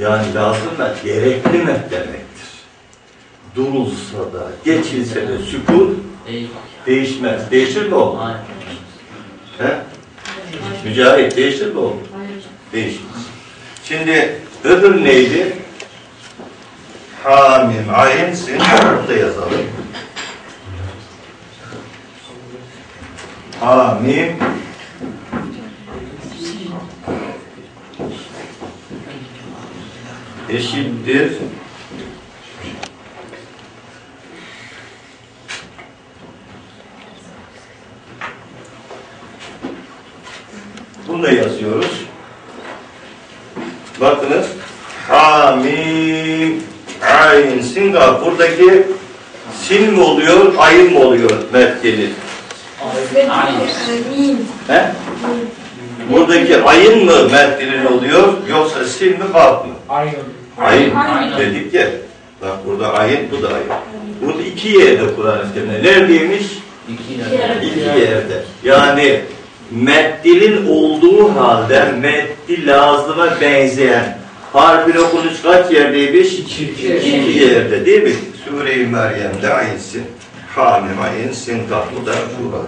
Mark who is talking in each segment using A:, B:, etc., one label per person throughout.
A: Yani lazım met, gerekli met demektir. Durulsa da, geçilse de sükun değişmez. Değişir mi o? He? Mücahit değişir mi o? Değişmez. Şimdi öbür neydi? Hamim, ayin, sin, da yazalım. Hamim, eşittir Bunu da yazıyoruz. Bakınız. Hamim ayn sin Gaf. Buradaki sin mi oluyor, ayın mı oluyor metkeli?
B: Mim.
A: He? Buradaki ayın mı metkeli oluyor yoksa sin mi gaf mı?
C: Aynı.
A: Ayın
D: Ayın.
A: dedik ya. Bak burada ayın, bu da ayın. Burada iki yerde Kur'an-ı Kerim'de. Neredeymiş?
D: İki yerde.
A: İki yerde. Yani meddilin olduğu halde meddi lazıma benzeyen harfin okunuş kaç yerdeymiş?
C: İki.
A: İki yerde değil mi? Sure-i Meryem'de ayinsin. Hamim ayinsin. Bu da şurada.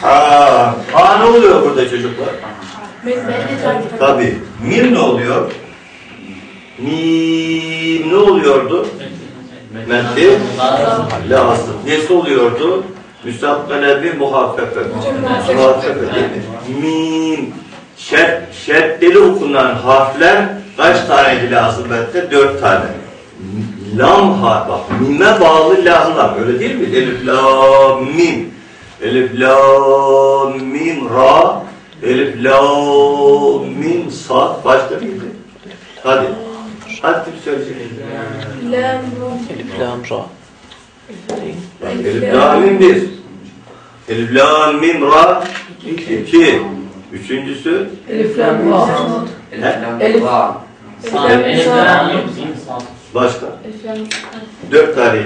A: Ha, ha ne oluyor burada çocuklar? Tabii. Mim ne oluyor? Mim ne oluyordu? Meddi lazım. Nesi oluyordu? Müstakbele bir muhaffefe. Muhaffefe değil mi? Mim. Şert, şertleri okunan harfler kaç taneydi lazım bende? Dört tane. Lam harf bak. Mime bağlı lamlar. Öyle değil mi? Elif, lam, mim. Elif, lam, mim, ra. Elif, lam, mim, sad. Başka mıydı? Hadi. Hadi bir söyleyeceğim.
E: Elif lam ra.
A: Elif lam mim bir. Elif lam mim ra iki. Üçüncüsü
B: Elif lam ra. Elif.
D: Elif mim sağ.
A: başka.
B: Elif lam.
A: Dört tane.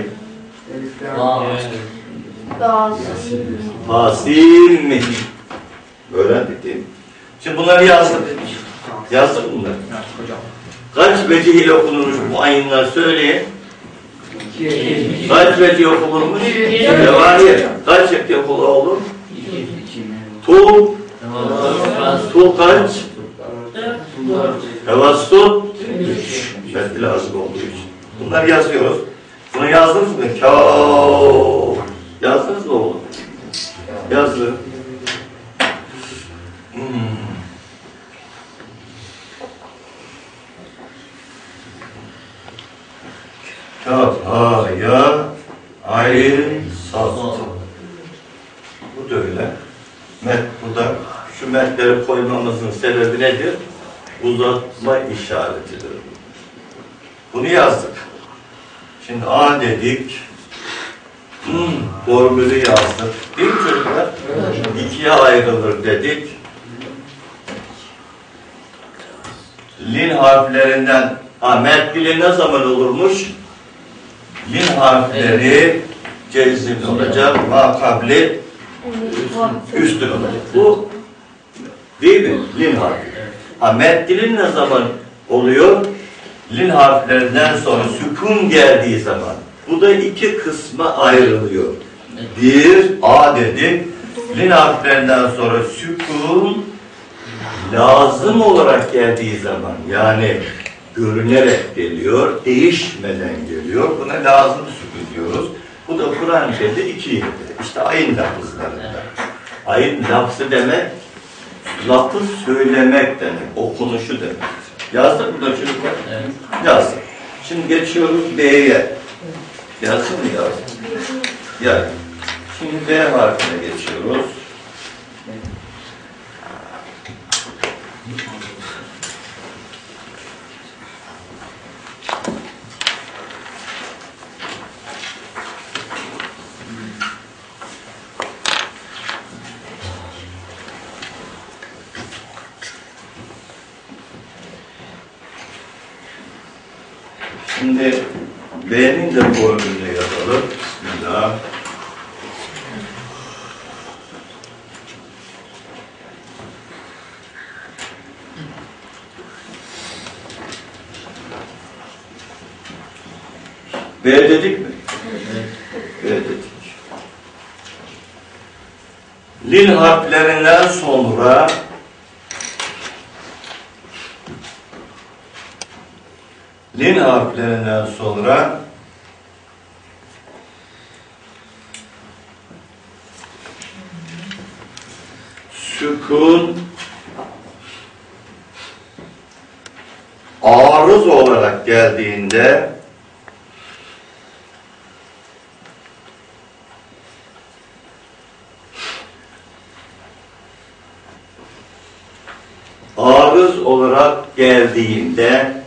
D: Lam.
B: Dal.
A: Hasim mi? Öğrendik değil mi? Şimdi bunları yazdık. Yazdık bunları. Kaç vecih ile okunurmuş bu ayınlar söyleyin. Kaç vecih okunurmuş? Revaniye. Kaç vecih olur? Tu, tu kaç? Tevassut. Üç. Metni lazım olduğu için. Bunları yazıyoruz. Bunu yazdınız mı? Kâf. Yazdınız mı oğlum? Yazdı. Kaf, ha, ya, ayn, sat. Bu da öyle. Met, bu da şu metleri koymamızın sebebi nedir? Uzatma işaretidir. Bunu yazdık. Şimdi A dedik. Hmm, formülü yazdık. Değil mi çocuklar? İkiye ayrılır dedik. Lin harflerinden ha meddili ne zaman olurmuş? Lin harfleri cezimli olacak. Ma kabli üstün olacak. Bu değil mi? Lin harfi. Ha meddilin ne zaman oluyor? Lin harflerinden sonra sükun geldiği zaman. Bu da iki kısma ayrılıyor. Bir, A dedik. Lin harflerinden sonra sükun lazım olarak geldiği zaman yani görünerek geliyor, değişmeden geliyor. Buna lazım sükun diyoruz. Bu da Kur'an-ı Kerim'de iki yerde. İşte ayın lafızlarında. Ayın lafzı demek, lafız söylemek demek, okunuşu demek. Yazdık mı da çocuklar?
D: Evet.
A: Yazdık. Şimdi geçiyoruz B'ye. Yazsın mı yazsın? Yani. Şimdi B harfine geçiyoruz. Şimdi B'nin de bu önüne yazalım. Bismillah. B dedik mi? B dedik. Lil harflerinden sonra Lin harflerinden sonra sükun arız olarak geldiğinde arız olarak geldiğinde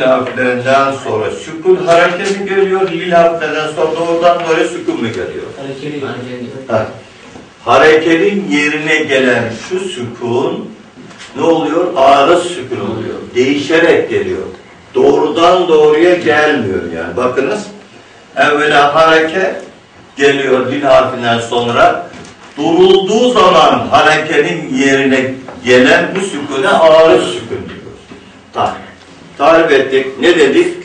A: harflerinden sonra sükun hareketi mi görüyor? Lil harflerinden sonra doğrudan doğruya sükun mu görüyor?
D: Harekeli.
A: Ha. Yerine gelen şu sükun ne oluyor? Arız sükun oluyor. Değişerek geliyor. Doğrudan doğruya gelmiyor yani. Bakınız. Evvela hareket geliyor lil harfinden sonra. Durulduğu zaman hareketin yerine gelen bu sükune arız sükun diyoruz. Tamam. Tarif ettik. Ne dedik?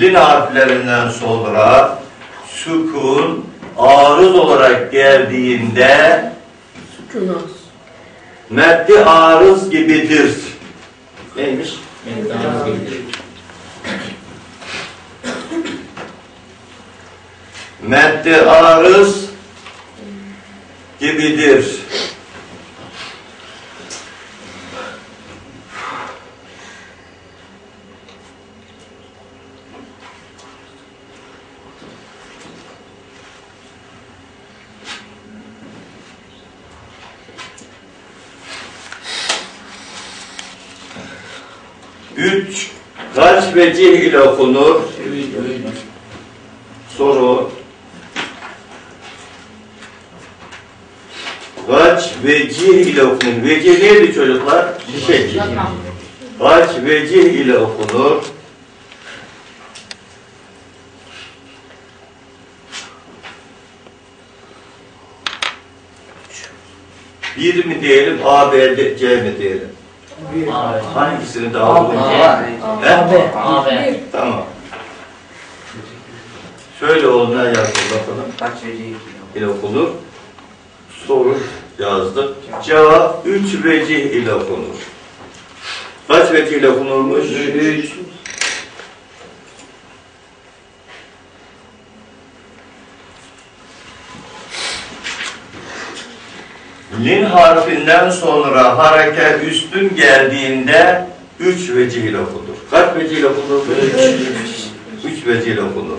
A: Lin harflerinden sonra sükun arız olarak geldiğinde
B: Kınas.
A: meddi arız gibidir. Neymiş?
D: Mevdamız gelir.
A: Meddi arız gibidir. Üç, kaç vecih ile okunur? Soru. Kaç vecih ile okunur? Vecih neydi çocuklar? Şişek. Kaç vecih ile okunur? Bir mi diyelim, A, B, C mi diyelim?
D: Abi.
A: Hangisini daha uygun? He?
B: Abi.
D: Abi.
A: Tamam. Şöyle olduğuna yazdım bakalım.
C: Kaç vecihi
A: ile okunur. Soru yazdık. Cevap üç vecih ile okunur. Kaç vecih ile okunurmuş? Üç. Lin harfinden sonra hareket üstün geldiğinde üç vecih ile okunur. Kaç vecih ile okunur? Üç. Üç vecih ile okunur.